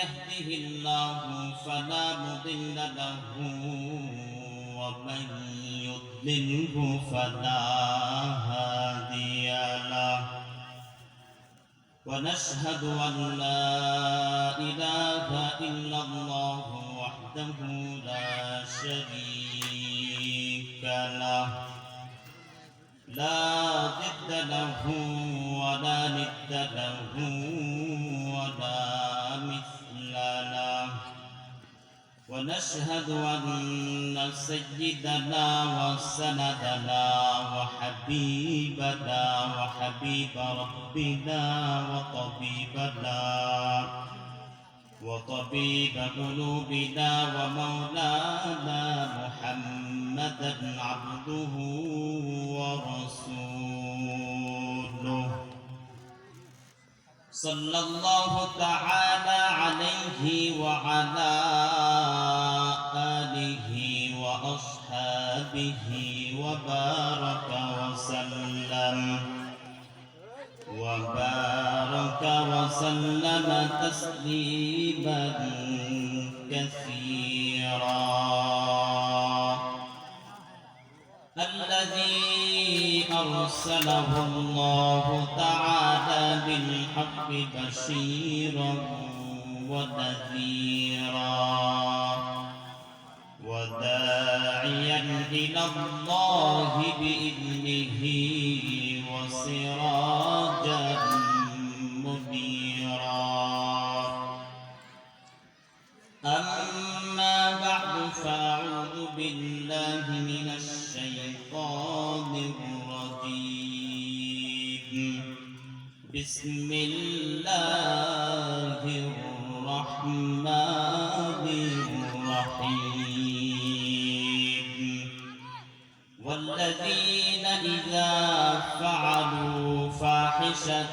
يهده الله فلا مضل له ومن يضلله فلا هادي له. ونشهد أن لا إله إلا الله وحده لا شريك له. لا ضد له ولا ند له. ونشهد أن سيدنا وسندنا وحبيبنا وحبيب ربنا وطبيبنا وطبيب قلوبنا ومولانا محمدا عبده ورسوله. صلى الله تعالى عليه وعلى وأصحابه وبارك وسلم. وبارك وسلم تسليما كثيرا. الذي أرسله الله تعالى بالحق بشيرا ونذيرا. إلى الله بإذنه وسراجا منيرا. أما بعد فأعوذ بالله من الشيطان الرجيم. بسم الله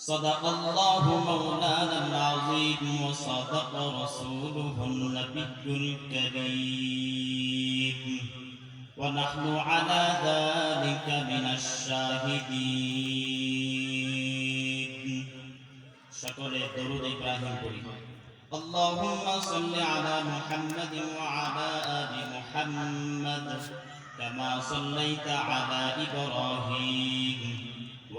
صدق الله مولانا العظيم وصدق رسوله النبي الكريم. ونحن على ذلك من الشاهدين. شكر درود إبراهيم اللهم صل على محمد وعلى آل محمد كما صليت على إبراهيم.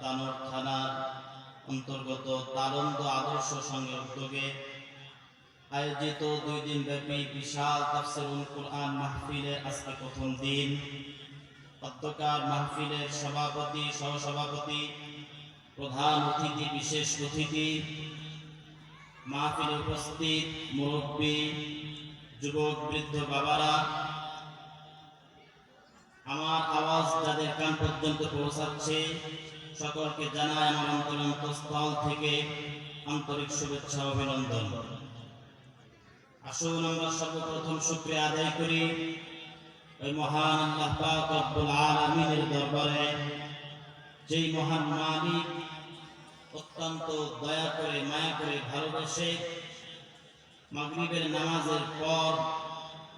তানোর থানার অন্তর্গত তারন্দ আদর্শ সঙ্গে উদ্যোগে আয়োজিত দুই দিন ব্যাপী বিশাল তাফসিরুল কোরআন মাহফিলের আজকে প্রথম দিন। অধ্যকার মাহফিলের সভাপতি, সহসভাপতি, প্রধান অতিথি, বিশেষ অতিথি, মাহফিলে উপস্থিত মুরব্বী, যুবক, বৃদ্ধ বাবারা, আমার আওয়াজ যাদের কান পর্যন্ত পৌঁছাচ্ছে সকলকে জানাই আমার অন্তরন্ত স্থল থেকে আন্তরিক শুভেচ্ছা অভিনন্দন। আসুন আমরা সর্বপ্রথম শুক্রিয়া আদায় করি। ওই মহান আল্লাহ পাক রব্বুল আলামিনের দরবারে, যেই মহান মালিক অত্যন্ত দয়া করে, মায়া করে ভালোবাসে, মাগরিবের নামাজের পর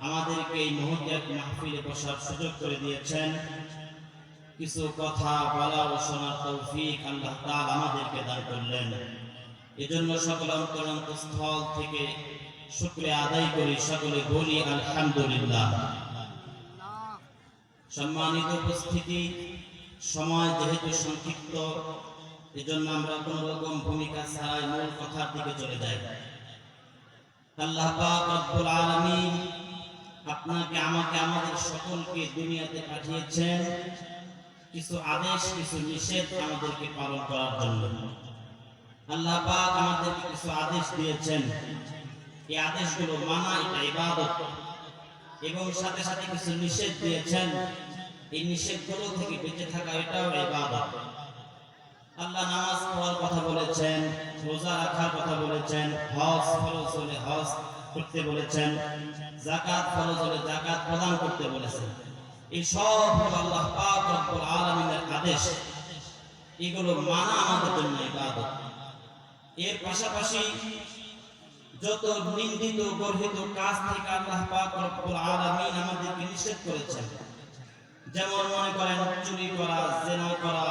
আমাদেরকে এই মুহূর্তে এক মাহফিলে বসার সুযোগ করে দিয়েছেন। কিছু কথা বলা ও শোনার তৌফিক আল্লাহ তাআলা আমাদেরকে দান করলেন। এজন্য সকল অন্তরন্ত স্থল থেকে শুক্রিয়া আদায় করি, সকলে বলি আলহামদুলিল্লাহ। সম্মানিত উপস্থিতি, সময় যেহেতু সংক্ষিপ্ত, এজন্য আমরা কোন রকম ভূমিকা ছাড়াই মূল কথার দিকে চলে যাই। আল্লাহ পাক রব্বুল আলামিন আপনাকে, আমাকে, আমাদের সকলকে দুনিয়াতে পাঠিয়েছেন। কিছু আদেশ, কিছু নিষেধ আমাদেরকে পালন করার জন্য। আল্লাহ আমাদেরকে কিছু আদেশ দিয়েছেন। এই আদেশগুলো মানা, এটা ইবাদত। এবং সাথে সাথে কিছু নিষেধ দিয়েছেন। এই নিষেধগুলো থেকে বেঁচে থাকা, এটাও ইবাদত। আল্লাহ নামাজ পড়ার কথা বলেছেন, রোজা রাখার কথা বলেছেন, হজ ফরজ হলে হজ করতে বলেছেন জাকাত ফরজ হলে জাকাত প্রদান করতে বলেছেন। এই সব হলো আল্লাহ পাক রব্বুল আলামিনের আদেশ। এগুলো মানা আমাদের জন্য ইবাদত। এর পাশাপাশি যত নিন্দিত, গর্হিত কাজ থেকে আল্লাহ পাক রব্বুল আলামিন আমাদেরকে নিষেধ করেছেন। যেমন মনে করেন, চুরি করা, জেনা করা,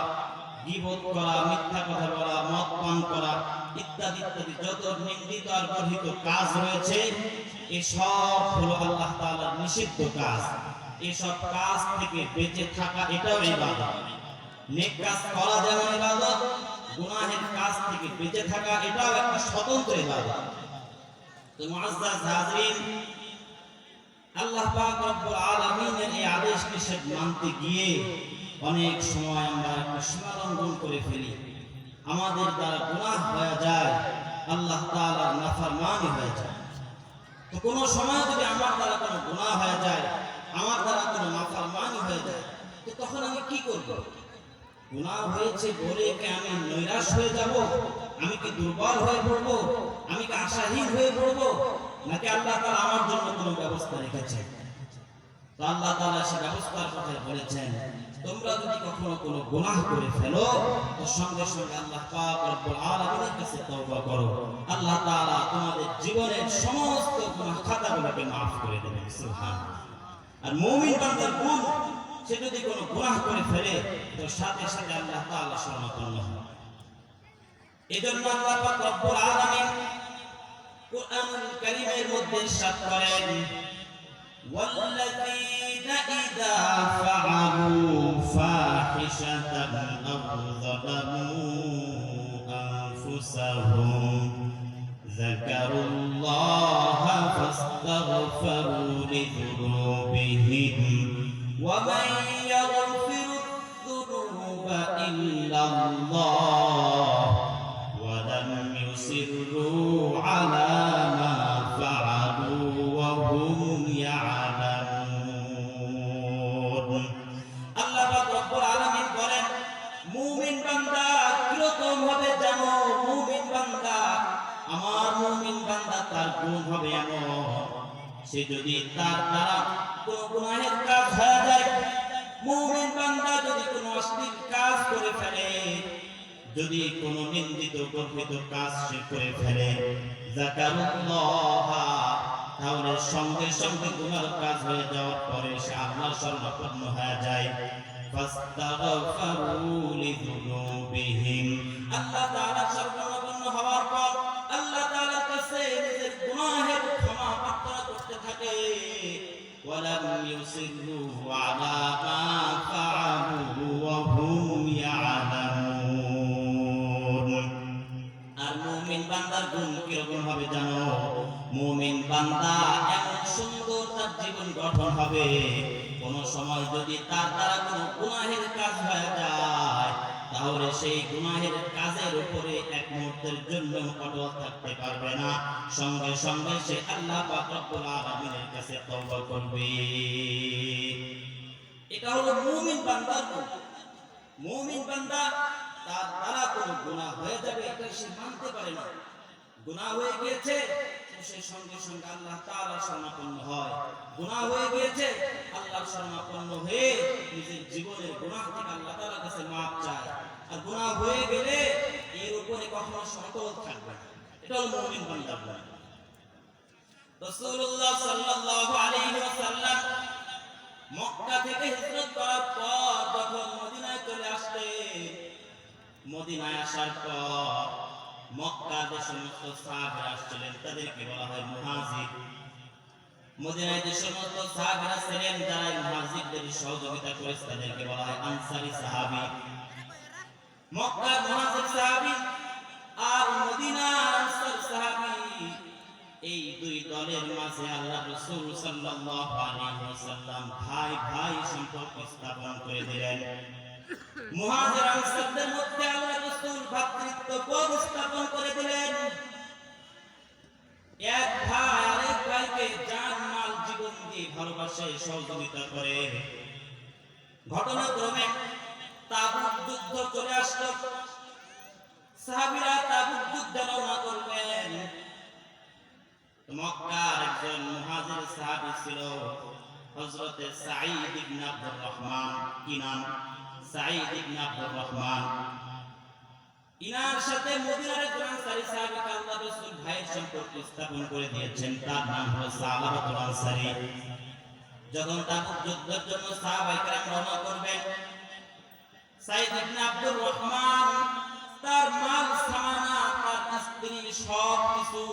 গীবত করা, মিথ্যা কথা বলা, মদ পান করা ইত্যাদি ইত্যাদি। যত নিন্দিত আর গর্হিত কাজ রয়েছে এই সব হলো আল্লাহ তাআলার নিষিদ্ধ কাজ। এসব কাজ থেকে বেঁচে থাকা এটাও ইবাদত। নেক কাজ করা যেমন ইবাদত, গুনাহের কাজ থেকে বেঁচে থাকা এটাও একটা স্বতন্ত্র ইবাদত। তো মুআজ্জাজ হাজরিন আল্লাহ পাক রব্বুল আলামিনের এই আদেশ নিষেধ মানতে গিয়ে অনেক সময় আমরা একটু সীমালঙ্ঘন করে ফেলি। আমাদের দ্বারা গুনাহ হয়ে যায়, আল্লাহ তাআলার নাফরমানি হয়ে যায়। তো কোনো সময় যদি আমার দ্বারা কোনো গুনাহ হয়ে যায় আমার দ্বারা কোনো নাফরমানি হয়ে যায়। তো তখন আমি কি করব? গুনাহ হয়েছে বলে কি আমি নৈরাশ হয়ে যাব? আমি কি দুর্বল হয়ে পড়ব? আমি কি আশাহীন হয়ে পড়ব? নাকি আল্লাহ তাআলা আমার জন্য কোনো ব্যবস্থা রেখেছেন? তো আল্লাহ তাআলা সে ব্যবস্থার কথা বলেছেন, তোমরা যদি কখনো কোনো গুনাহ করে ফেলো, তো সঙ্গে সঙ্গে আল্লাহ পাক রব্বুল আলামিনের কাছে তওবা করো। আল্লাহ তাআলা তোমাদের জীবনের সমস্ত গুনাহ খাতাগুলোকে maaf করে দেবেন। সুবহানাল্লাহ। আর মুমিন বান্দার গুণ সে যদি কোনো গুনাহ করে ফেলে তো সাথে সাথে আল্লাহ তাআলা শরণাপন্ন হয় এজন্য আল্লাহ পাক রব্বুল আলামিন কোরআনুল কারীমের মধ্যে ইরশাদ করেন والذين إذا فعلوا فاحشة أو ظلموا أنفسهم ذكروا الله فاستغفروا لذنوبهم ومن يغفر الذنوب إلا الله ولم يصروا على ما فعلوا وهم يعلمون আল্লাহ পাক রব্বুল আলামিন বলেন মুমিন বান্দা কিরকম হবে জানো মুমিন বান্দা আমার মুমিন বান্দা তার গুণ হবে এমন সে যদি তার দ্বারা কোনো গুনাহের কাজ হয়ে যায় মুমিন বান্দা যদি কোনো অশ্লীল কাজ করে ফেলে যদি কোনো নিন্দিত গর্বিত কাজ সে করে ফেলে জাকারুল্লাহ তাহলে সঙ্গে সঙ্গে গুনার কাজ হয়ে যাওয়ার পরে সে আল্লাহর শরণাপন্ন হয়ে যায় ফাস্তাগফারু লিযুনুবিহিম আল্লাহ তাআলা হবে জানো? মুমিন বান্দা এমন সুন্দর তার জীবন গঠন হবে। কোন সময় যদি তার দ্বারা কোনো গুনাহের কাজ হয়ে যায়, তাহলে সেই গুনাহের কাজের উপরে এক মুহূর্তের জন্য অটল থাকতে পারবে না। সঙ্গে সঙ্গে সে আল্লাহ পাক রব্বুল আলামিনের কাছে তওবা করবে। এটা হলো মুমিন বান্দার মুমিন বান্দা তার দ্বারা কোনো গুনাহ হয়ে যাবে এটা সে মানতে পারে না। গুনাহ হয়ে গিয়েছে তো সে সঙ্গে সঙ্গে আল্লাহ তাআলা শরণাপন্ন হয়। গুনাহ হয়ে গিয়েছে আল্লাহর শরণাপন্ন হয়ে নিজের জীবনের গুনাহ থেকে আল্লাহ তাআলার কাছে মাপ চায়। আর গুনাহ হয়ে গেলে এর উপরে কখনো সতর্ক থাকবে না। এটা হলো মুমিন বান্দার গুণ রাসূলুল্লাহ সাল্লাল্লাহু আলাইহি ওয়াসাল্লাম মক্কা থেকে হিজরত করার পর যখন মদিনায় চলে আসলেন, মদিনায় আসার পর মক্কা যে সমস্ত সাহাবারা আসছিলেন, তাদেরকে বলা হয় মুহাজির। মদিনায় যে সমস্ত সাহাবারা ছিলেন, যারা মুহাজিরদের সহযোগিতা করেছে, তাদেরকে বলা হয় আনসারী সাহাবী। মক্কার মুহাজির সাহাবী আর মদিনার আনসার সাহাবী, এই দুই দলের মাঝে আল্লাহ রাসূল সাল্লাল্লাহু আলাইহি ওয়াসাল্লাম ভাই ভাই সম্পর্ক স্থাপন করে দিলেন। মুহাজির আনসারদের মধ্যে আল্লাহ রাসূল ভ্রাতৃত্ব বোধ স্থাপন করে দিলেন। এক ভাই আরেক ভাইকে জান, মাল, জীবন দিয়ে ভালোবাসে, সহযোগিতা করে। ঘটনাক্রমে তাবুক যুদ্ধ চলে আসলো। সাহাবীরা তাবুক যুদ্ধে রওনা করবেন মক্কার একজন মুহাজির সাহাবী ছিল, হযরতে সাঈদ ইবনে আব্দুর রহমান। কি নাম? সাঈদ ইবনে আব্দুর রহমান। ইনার সাথে মদিনার একজন আনসারী সাহাবীকে আল্লাহ রাসূল ভাইয়ের সম্পর্ক স্থাপন করে দিয়েছেন। তার নাম হলো সালাবাতুল আনসারী। যখন তাবুক যুদ্ধের জন্য সাহাবায়ে কেরাম রওনা করবেন, সাঈদ ইবনে আব্দুর রহমান তার মাল সামানা তার স্ত্রী সব কিছু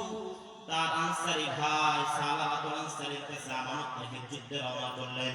তার আনসারী ভাই সালাবাতুল আনসারীর কাছে আমানত রেখে যুদ্ধে রওনা করলেন।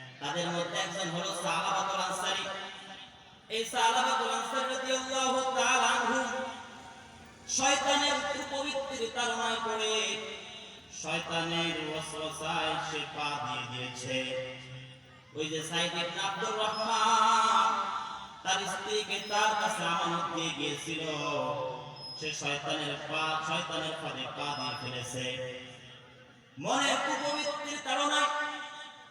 তাদের মধ্যে একজন হলো সালাবাতুল আনসারী। এই সালাবাতুল আনসারী রাদিয়াল্লাহু তাআলা আনহু শয়তানের কুপবিত্তির পড়ে শয়তানের ওয়াসওয়াসায় সে পা দিয়ে দিয়েছে। ওই যে সাইদ ইবনে আব্দুর রহমান, তার স্ত্রীকে তার কাছে আমানত দিয়ে গিয়েছিল। সে শয়তানের পা, শয়তানের ফাঁদে পা দিয়ে ফেলেছে। মনের কুপবিত্তির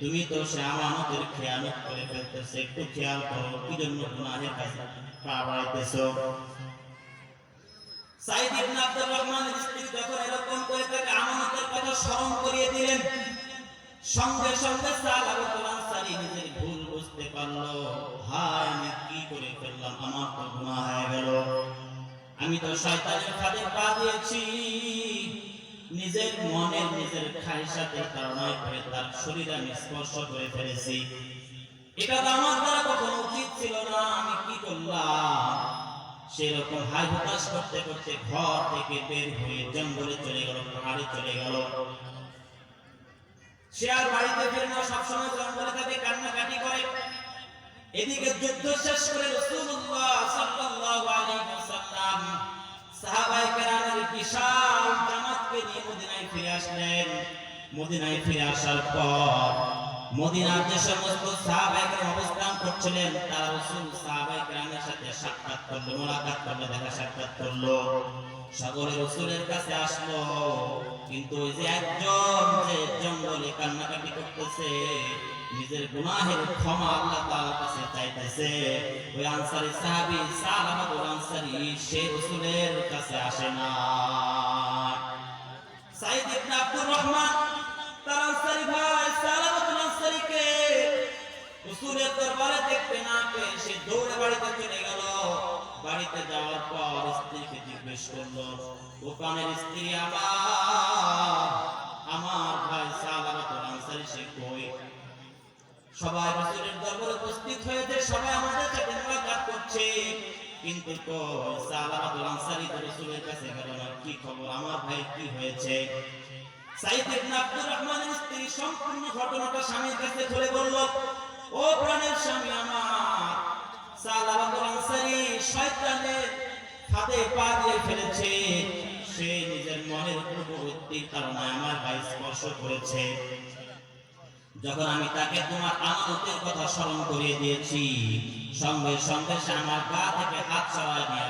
তুমি তো সে আমানতের খেয়ানত করে ফেলতেছে, একটু খেয়াল করো, কি জন্য গুনাহের কাছে সাইদ ইবনে আব্দুর রহমানের স্ত্রী যখন এরকম করে আমানতের কথা স্মরণ করিয়ে দিলেন, সঙ্গে সঙ্গে সালাবাতুল আনসারী নিজের ভুল বুঝতে হায় আমি কি করে ফেললাম? আমার তো গুনাহ হয়ে গেল। আমি তো শয়তানের ফাঁদে পা দিয়েছি। নিজের মনের নিজের খাইশাতের কারণে করে তার শরীর আমি স্পর্শ করে ফেলেছি। এটা তো আমার দ্বারা কখনো উচিত ছিল না, আমি কি করলাম? সেরকম হাই হতাশ করতে করতে ঘর থেকে বের হয়ে জঙ্গলে চলে গেল, পাহাড়ে চলে গেল। সে আর বাড়িতে ফিরে না, সবসময় জঙ্গলে থাকে, কান্নাকাটি করে। এদিকে যুদ্ধ শেষ করে রাসূলুল্লাহ সাল্লাল্লাহু আলাইহি ওয়াসাল্লাম সাহাবায়ে কেরামের বিশাল ফিরে আসলেন। মদিনায় ফিরে আসার পর মদিনার যে সমস্ত সাহাবায়ে অবস্থান করছিলেন, তারা রাসূল সাহাবায়ে সাথে সাক্ষাৎ করল, মোলাকাত করল, দেখা সাক্ষাৎ করল। সাগরে রসুলের কাছে আসলো, কিন্তু ওই যে একজন যে জঙ্গলে কান্নাকাটি করতেছে, নিজের গুনাহের ক্ষমা আল্লাহ তাআলার কাছে চাইতেছে, ওই আনসারী সাহাবী সালামাতুল আনসারী সে রসুলের কাছে আসে না। সাইদ ইবনে আব্দুর রহমান তার ভাই দরবারে দেখতে না পেয়ে সে দৌড়ে বাড়িতে চলে গেল। বাড়িতে যাওয়ার পর স্ত্রীকে জিজ্ঞেস করল, ও স্ত্রী আমার আমার ভাই সে কই? সবাই রসুলের দরবারে উপস্থিত হয়েছে সবাই আমাদের কিন্তু কই সালামাতুল আনসারী তো রসুলের কাছে গেল না, কি খবর? আমার ভাই কি হয়েছে? সাইদ ইবনে আব্দুর রহমানের স্ত্রী সম্পূর্ণ ঘটনাটা স্বামীর কাছে খুলে বলল, ও প্রাণের স্বামী আমার সালাবাতুল আনসারী শয়তানের হাতে পা দিয়ে ফেলেছে। সে নিজের মনের পূর্ববর্তী কারণে আমার ভাই স্পর্শ করেছে। যখন আমি তাকে তোমার আমানতের কথা স্মরণ করিয়ে দিয়েছি, সঙ্গে সঙ্গে সে আমার গা থেকে হাত সরায় নিয়ে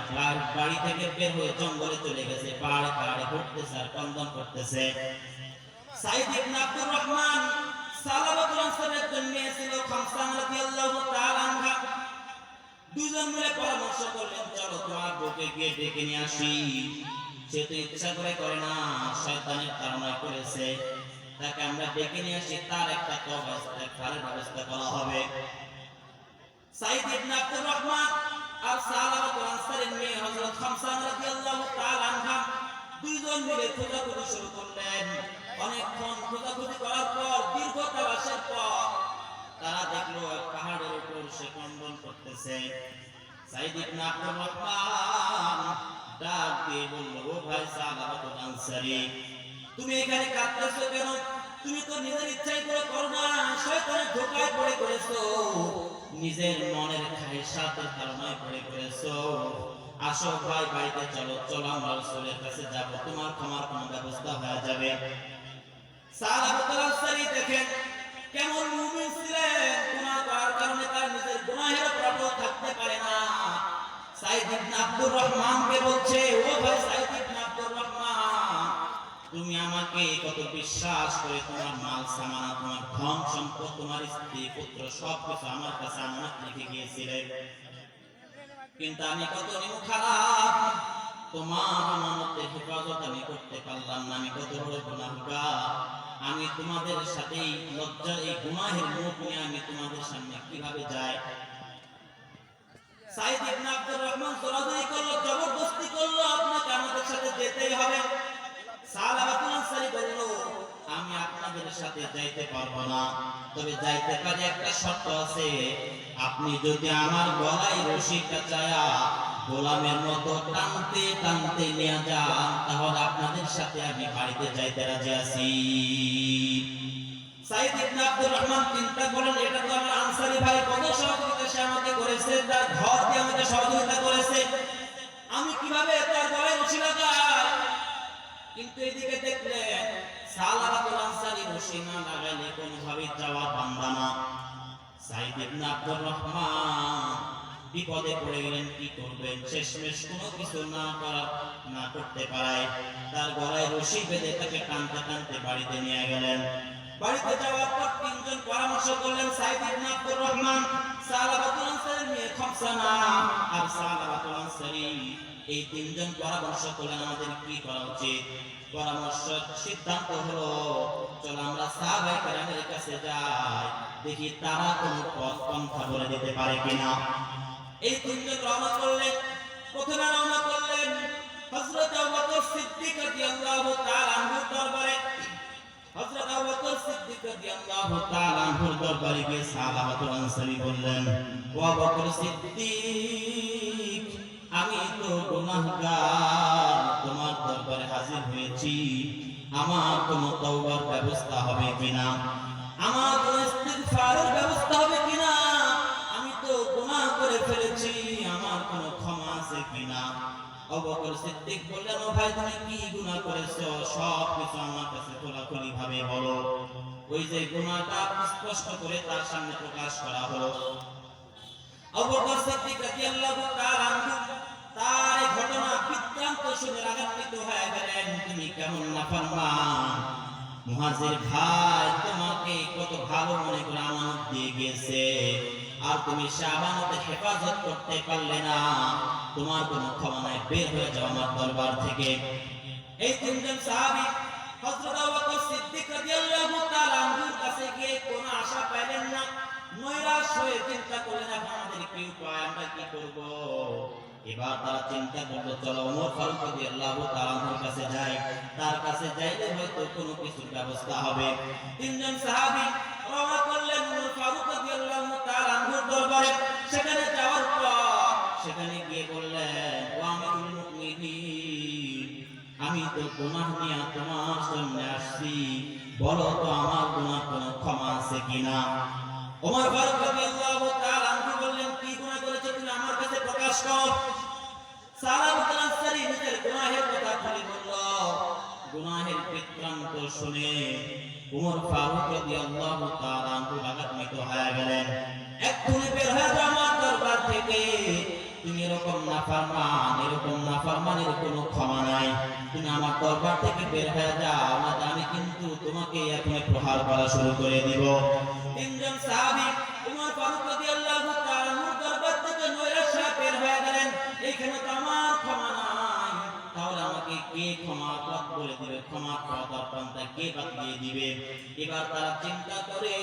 বাড়ি- থেকে বের হয়ে জঙ্গলে চলে গেছে, পাহাড়ে পাহাড়ে ঘুরতেছে আর কন্দন করতেছে। সাইদ ইবনে আব্দুর রহমান সালাবাতুল আনসারের জন্য ছিল খামসান রাদিয়াল্লাহু তাআলা আনহা। দুজন মিলে পরামর্শ করলেন, চলো তোমার বউকে গিয়ে ডেকে নিয়ে আসি। সে তো ইচ্ছা করে করে না, শয়তানের তাড়না করেছে। তাকে আমরা ডেকে নিয়ে আসি, তার একটা তওবা ব্যবস্থা করা হবে। সাইদ ইবনে আব্দুর রহমান আর আনসারের মেয়ে হযরত রাদিয়াল্লাহু তাআলা আনহা দুইজন মিলে খোঁজাখুঁজি শুরু করলেন। অনেকক্ষণ খোঁজাখুঁজি করার পর, দীর্ঘ তালাশের পর তারা দেখল পাহাড়ের উপর সে কন্দন করতেছে সাইদ ইবনে আব্দুর রহমান ডাক দিয়ে বলল, ও ভাই সালাবাতুল আনসারী তুমি এখানে কাঁদতেছো কেন? তুমি তো নিজের ইচ্ছাই করে করো না, শয়তানের ধোকায় পড়ে করেছ। নিজের মনের খায়সাতের কারণে পড়ে করেছ। আসো ভাই, বাড়িতে চলো চলো, আমরা রাসূলের কাছে যাব। তোমার ক্ষমার কোনো ব্যবস্থা হয়ে যাবে। সালাবাতুল আনসারী দেখেন, কেমন মুমিন ছিলেন। গুনাহ করার কারণে তার নিজের গুনাহের অপরাধ থাকতে পারে না। সাইদ ইবনে আব্দুর রহমানকে বলছে, ও ভাই, সাইদ তুমি আমাকে কত বিশ্বাস করে তোমার মাল, সামানা, তোমার ধন, সম্পদ, তোমার স্ত্রী, পুত্র সব কিছু আমার কাছে আমানত রেখে গিয়েছিলে। কিন্তু আমি কত খারাপ, তোমার আমানতের হেফাজত আমি করতে পারলাম না, আমি কত বড় গুনাহগার। আমি তোমাদের সাথেই লজ্জার এই গুনাহের মুখ নিয়ে আমি তোমাদের সামনে কীভাবে যাই? সাইদ ইবনে আব্দুর রহমান জোরাজুরি করল, জবরদস্তি করল, আপনাকে আমাদের সাথে যেতেই হবে। আমি আপনাদের সাথে যাইতে পারব না। তবে যাইতে পারি একটা শর্ত আছে। আপনি যদি আমার গলায় কাচায়া গোলামের মতো টানতে টানতে নিয়ে যান, তাহলে আপনাদের সাথে আমি বাড়িতে যাইতে রাজি আছি। ঘর দিয়ে আমাকে সহযোগিতা করেছে। আমি কীভাবে তার গলায় রশি কিন্তু এদিকে দেখলেন সালাবাতুল আনসারী রশি না লাগাইলে কোনোভাবে যাওয়া বান্দা না। সাইদ ইবনে আব্দুর রহমান বিপদে পড়ে গেলেন, কি করবেন? শেষমেশ কোনো কিছু না করা না করতে পারায় তার গলায় রশি বেঁধে তাকে টানতে টানতে বাড়িতে নিয়ে গেলেন। বাড়িতে যাওয়ার পর তিনজন পরামর্শ করলেন, সাইদ ইবনে আব্দুর রহমান সালাবাতুল আনসারী মেয়ে খমসানা আর এই তিনজন পরামর্শ করলেন আমাদের কি করা উচিত? পরামর্শ, সিদ্ধান্ত হলো, চলো আমরা কাছে যাই, দেখি তারা কোনো বলে দিতে পারে কিনা। এই তিনজন রওনা করলেন, প্রথমে রওনা করলেন আবু সিদ্দিক রাদিয়াল্লাহু তাআলা দরবারে। হযরত আবু বকর সিদ্দিক রাদিয়াল্লাহু তাআলা দরবারে গিয়ে সাহাবাতুল আনসারী বললেন, ও বকর সিদ্দিক আমি তো গুনাহগার, তোমার দরবারে হাজির হয়েছি। আমার কোনো তওবার ব্যবস্থা হবে কিনা? আমার কোনো ইস্তিগফারের ব্যবস্থা হবে কিনা? আমি তো গুনাহ করে ফেলেছি, আমার কোনো ক্ষমা আছে কিনা? আবু বকর সিদ্দিক বললেন, ও ভাই, তুমি কি গুনাহ করেছ? সব কিছু আমার কাছে খোলাখুলি ভাবে বলো। ওই যে গুনাহটা স্পষ্ট করে তার সামনে প্রকাশ করা হলো। অবকর বকর সিদ্দিক রাদিয়াল্লাহু তাআলা কেমন নাফরমান মুহাজির ভাই তোমাকে কত ভালো মনে করে আমানত দিয়ে গেছে। আর তুমি আমানতে হেফাজত করতে পারলে না। তোমার কোনো ক্ষমা বের হয়ে যাও আমার দরবার থেকে। এই তিনজন সাহাবী হযরত সিদ্দিক রাদিয়াল্লাহু তাআলা আনহুর কাছে গিয়ে কোনো আশা পাইলেন না। নৈরাশ হয়ে চিন্তা করলেন আমাদের কি উপায়, আমরা কি করব? এবার তারা চিন্তা করল, চলো ফারুক কাছে তার কাছে যাইলে হয়তো কোনো কিছুর ব্যবস্থা হবে। তিনজন রওনা করলেন ফারুক দরবারে। সেখানে যাওয়ার পর সেখানে গিয়ে বললেন, ও আমিরুল মুমিনিন, আমি তো গুনাহ নিয়ে তোমার সামনে আসছি। বলো তো, আমার গুনাহ কোনো ক্ষমা আছে কিনা? ওমর ফারুক রাদিয়াল্লাহু তাআলা বললেন, কি গুনাহ করেছে তুমি? আমার কাছে প্রকাশ করো। সালামুল আনসারী নিজের গুনাহের কথা খুলে বলল। গুনাহের বৃত্তান্ত শুনে উমর ফারুক রাদিয়াল্লাহু তাআলা আনহু লাগান্বিত হয়ে গেলেন। এক্ষুনি বের হয়ে যাও আমার দরবার থেকে। তুমি এরকম নাফরমান, এরকম নাফরমানের কোনো ক্ষমা নাই। তুমি আমার দরবার থেকে বের হয়ে যাও না আমি কিন্তু তোমাকে এখনই প্রহার করা শুরু করে দিব। তিনজন সাহাবী উমর ফারুক রাদিয়াল্লাহু তাআলা দরবার থেকে নৈরাশ বের হয়ে গেলেন। এইখানে কে ক্ষমা পথ বলে দিবে, ক্ষমা পাওয়ার পন্থা কে বাতলিয়ে দিবে? এবার তারা চিন্তা করে,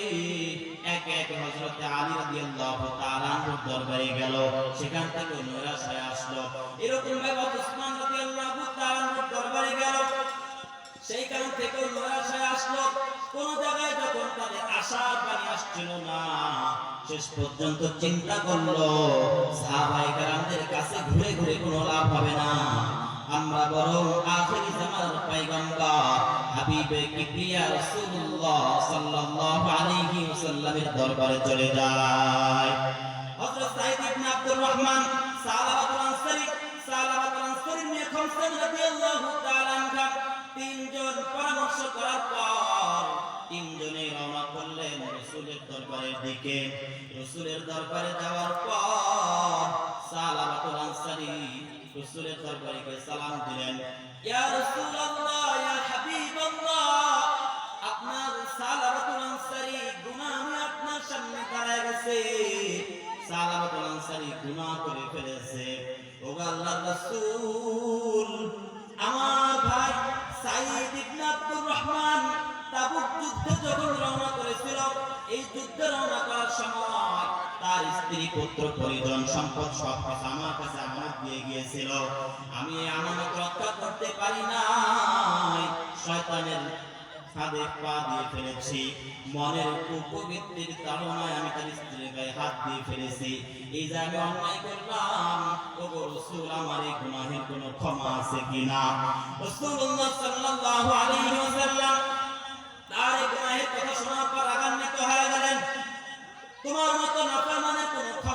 এক এক হযরত আলী রাদিয়াল্লাহু তাআলা আনহুর দরবারে গেল, সেখান থেকে নৈরাশ হয়ে আসলো। এরকম ভাবে উসমান রাদিয়াল্লাহু তাআলা আনহুর দরবারে গেল সেই কারণ থেকে নৈরাশ হয়ে আসলো। কোন জায়গায় যখন তাদের আশার বাণী আসছিল না, শেষ পর্যন্ত চিন্তা করল, সাহাবায়ে কেরামদের কাছে ঘুরে ঘুরে কোনো লাভ হবে না। আমরা বরং আখেরি জামানার পয়গম্বর, হাবিবে কিবরিয়া রাসূলুল্লাহ সাল্লাল্লাহু আলাইহি ওয়াসাল্লামের দরবারে চলে যাই হযরত সাইদ ইবনে আব্দুর রহমান সালাবাতুল আনসারী সালাবাতুল আনসারী নিয়ে খমসান রাদিয়াল্লাহু তাআলা আনহা তিনজন পরামর্শ করার পর তিনজনে রওনা করলেন রাসূলের দরবারের দিকে। রাসূলের দরবারে যাওয়ার পর আনসারী রাসূলের দরবারে গিয়ে সালাম দিলেন, ইয়া রাসূলুল্লাহ, ইয়া হাবিবাল্লাহ, আপনার সালাবাতুল আনসারী গুনাহ আপনার সামনে দাঁড়ায় গেছে। সালাবাতুল আনসারী গুনাহ করে ফেলেছে। ও আল্লাহর রাসূল, আমার ভাই সাইদ ইবনে আব্দুর রহমান তাবুক যুদ্ধে যখন রওনা করেছিল, এই যুদ্ধে রওনা করার সময় তার স্ত্রী, পুত্র, পরিজন, সম্পদ সব কিছু আমার কাছে দিয়ে গিয়েছিল। আমি আমানত রক্ষা করতে পারি নাই শয়তানের ফাঁদে পা দিয়ে ফেলেছি। মনের কুপবৃত্তির তাড়নায় আমি তার স্ত্রীর গায়ে হাত দিয়ে ফেলেছি। এই যে আমি অন্যায় করলাম আমার এই কোনো ক্ষমা আছে কিনা? রসুল্লাহ সাল্লাল্লাহু আলাইহি ওয়াসাল্লাম তার এই গুনাহের কথা শোনার পর হয়ে গেলেন। তোমার মতো কোনো ক্ষমা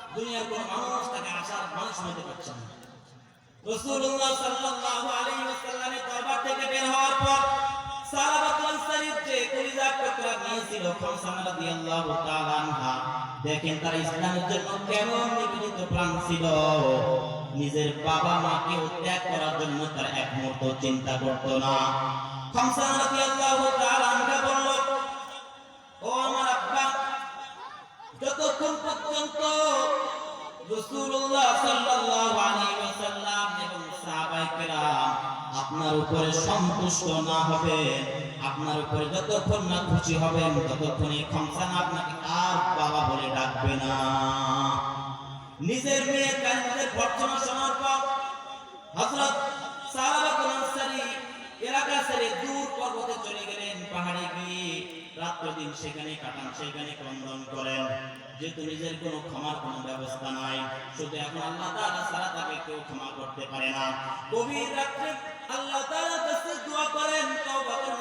দুনিয়ার কোনো মানুষ তাকে আশার মানুষ পারছে না। সাল্লাল্লাহু আলাইহি থেকে বের হওয়ার পর যে খামসানা রাদিয়াল্লাহু তাআলা আনহা, দেখেন তারা ইসলামের জন্য কেমন নিবেদিত প্রাণ ছিল। নিজের বাবা মাকে ত্যাগ করার জন্য তার এক মুহূর্ত চিন্তা করত না। খামসানা রাদিয়াল্লাহু তাআলা আনহা বলল, ও আমার যতক্ষণ পর্যন্ত রাসূলুল্লাহ সাল্লাল্লাহু আলাইহি ওয়াসাল্লাম এবং আপনার উপরে সন্তুষ্ট না হবে, আপনার উপরে যতক্ষণ না খুশি হবেন, ততক্ষণ এই খমসানা আপনাকে আর বাবা বলে ডাকবে না। নিজের মেয়ে কাছে ভর্সনা শোনার হযরত সাহাবাতুল আনসারী এলাকা ছেড়ে দূর পর্বতে চলে গেলেন পাহাড়ে সেখানে কাটান সেখানে ক্রন্দন করেন। যেহেতু নিজের কোনো ক্ষমার ব্যবস্থা নাই, শুধু এখন আল্লাহ তাআলা ছাড়া তাকে কেউ ক্ষমা করতে পারে না। রাত্রে আল্লাহ তাআলার কাছে দোয়া করেন করেন।